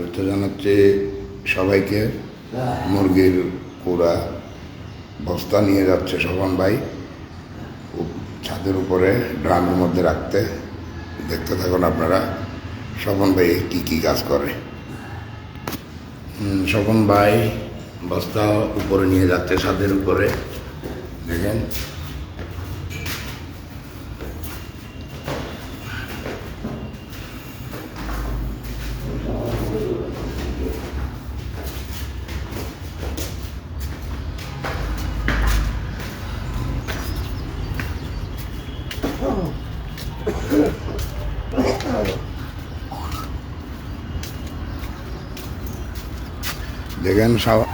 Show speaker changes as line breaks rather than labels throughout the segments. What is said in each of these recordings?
শুভেচ্ছা জানাচ্ছি সবাইকে মুরগির কুড়া, বস্তা নিয়ে যাচ্ছে শোভন ভাই। ছাদের উপরে, ড্রামের মধ্যে রাখতে। দেখতে থাকুন আপনারা, শোভন ভাই কী কী কাজ করে। শোভন ভাই বস্তা উপরে নিয়ে যাচ্ছে, ছাদের উপরে। দেখেন। দেখেন শ-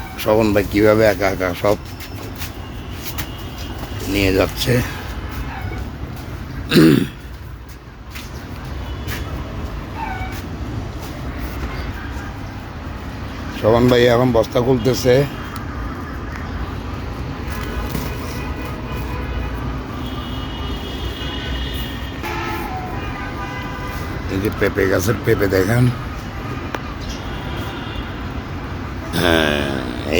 ভাই কীভাবে একা একা সব নিয়ে যাচ্ছে। শোভন ভাই এখন বস্তা খুলতেছে। যে পেঁপে গাছের পেঁপে দেখেন। হ্যাঁ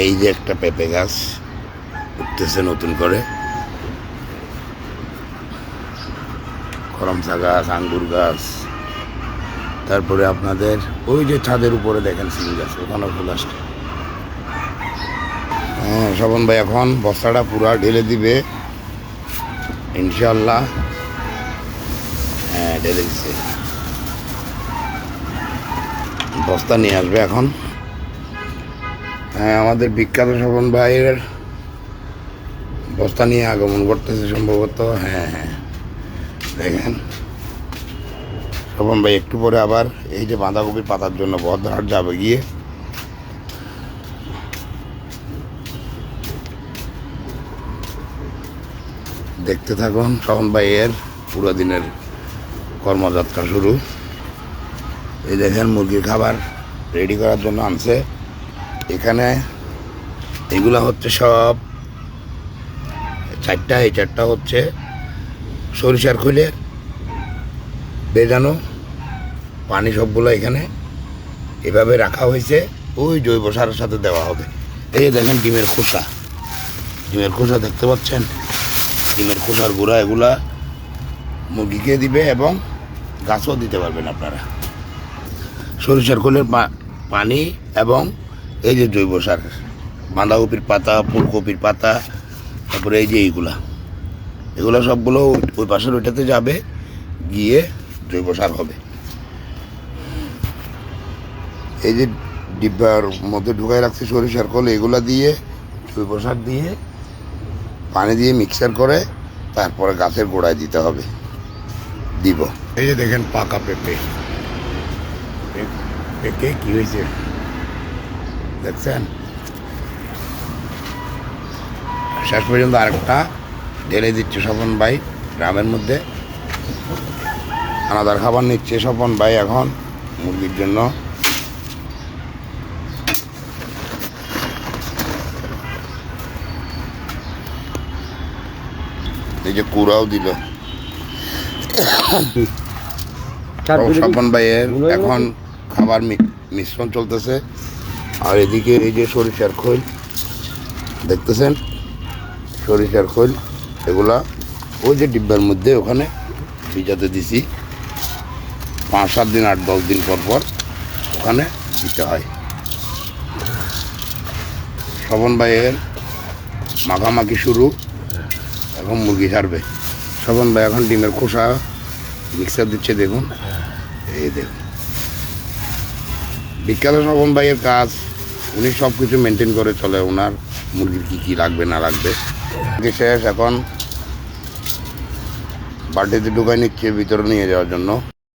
এই যে একটা পেঁপে গাছ উঠতেছে নতুন করে। করমসা গাছ, আঙ্গুর গাছ। তারপরে আপনাদের ওই যে ছাদের উপরে দেখেন সিম গাছ, ওখানেও ফুল আসছে। হ্যাঁ শবন ভাই, এখন বস্তাটা পুরা ঢেলে দিবে। ইনশাল্লাহ হ্যাঁ ঢেলে দিচ্ছে বস্তা নিয়ে আসবে এখন। হ্যাঁ আমাদের বিখ্যাত শোভন ভাইয়ের বস্তা নিয়ে আগমন করতেছে সম্ভবত। হ্যাঁ হ্যাঁ। দেখেন। শোভন ভাই একটু পরে আবার এই যে বাঁধাকপির পাতার জন্য বদ্রহাট যাবে গিয়ে। দেখতে থাকুন শোভন ভাইয়ের পুরো দিনের কর্মযাত্রা শুরু। এই দেখেন মুরগির খাবার রেডি করার জন্য আনছে। এখানে এগুলা হচ্ছে সব চারটা, এই চারটা হচ্ছে সরিষার খোলে বেজানো পানি সবগুলো এখানে এভাবে রাখা হয়েছে। ওই জৈব সারের সাথে দেওয়া হবে। এই দেখেন ডিমের খোসা। ডিমের খোসা দেখতে পাচ্ছেন? ডিমের খোসার গুঁড়া এগুলা মুরগিকে দিবে এবং গাছও দিতে পারবেন আপনারা। সরিষার খোলের পানি এবং এই যে জৈব সার, বাঁধাকপির পাতা, ফুলকপির পাতা, তারপরে এই যে এইগুলা। এগুলো সবগুলো ওই- ওই পাশের ওইটাতে যাবে, গিয়ে জৈব সার হবে। এই যে ডিব্বার মধ্যে ঢুকাই রাখছি সরিষার খোল, এগুলা দিয়ে, জৈব সার দিয়ে, পানি দিয়ে মিক্সার করে, তারপরে গাছের গোড়ায় দিতে হবে। দিব। এই যে দেখেন পাকা পেঁপে। পেঁপে কি হয়েছে দেখছেন শেষ পর্যন্ত আরেকটা ঢেলে দিচ্ছে স্বপন ভাই গ্রামের মধ্যে। আলাদার খাবার নিচ্ছে স্বপন ভাই এখন মুরগির জন্য। এই যে কুড়াও দিল। স্বপন ভাইয়ের এখন খাবার মিশ্রণ চলতেছে। আর এদিকে এই যে সরিষার খোল, দেখতেছেন? সরিষার খোল, এগুলা ওই যে ডিব্বার মধ্যে ওখানে ভিজাতে দিছি। পাঁচ, সাত দিন, আট, দশ দিন পর পর ওখানে দিতে হয়। শ্রবণ ভাইয়ের মাখামাখি শুরু, এখন মুরগি ছাড়বে। শ্রবণ ভাই এখন ডিমের খোসা মিক্সার দিচ্ছে, দেখুন। এই দেখুন। বিখ্যাত শ্রবণ ভাইয়ের কাজ, উনি সব কিছু মেনটেন করে চলে ওনার, মুরগির কী কী লাগবে, না লাগবে। শেষ এখন বাটিতে ঢুকাই নিচ্ছে ভিতরে নিয়ে যাওয়ার জন্য।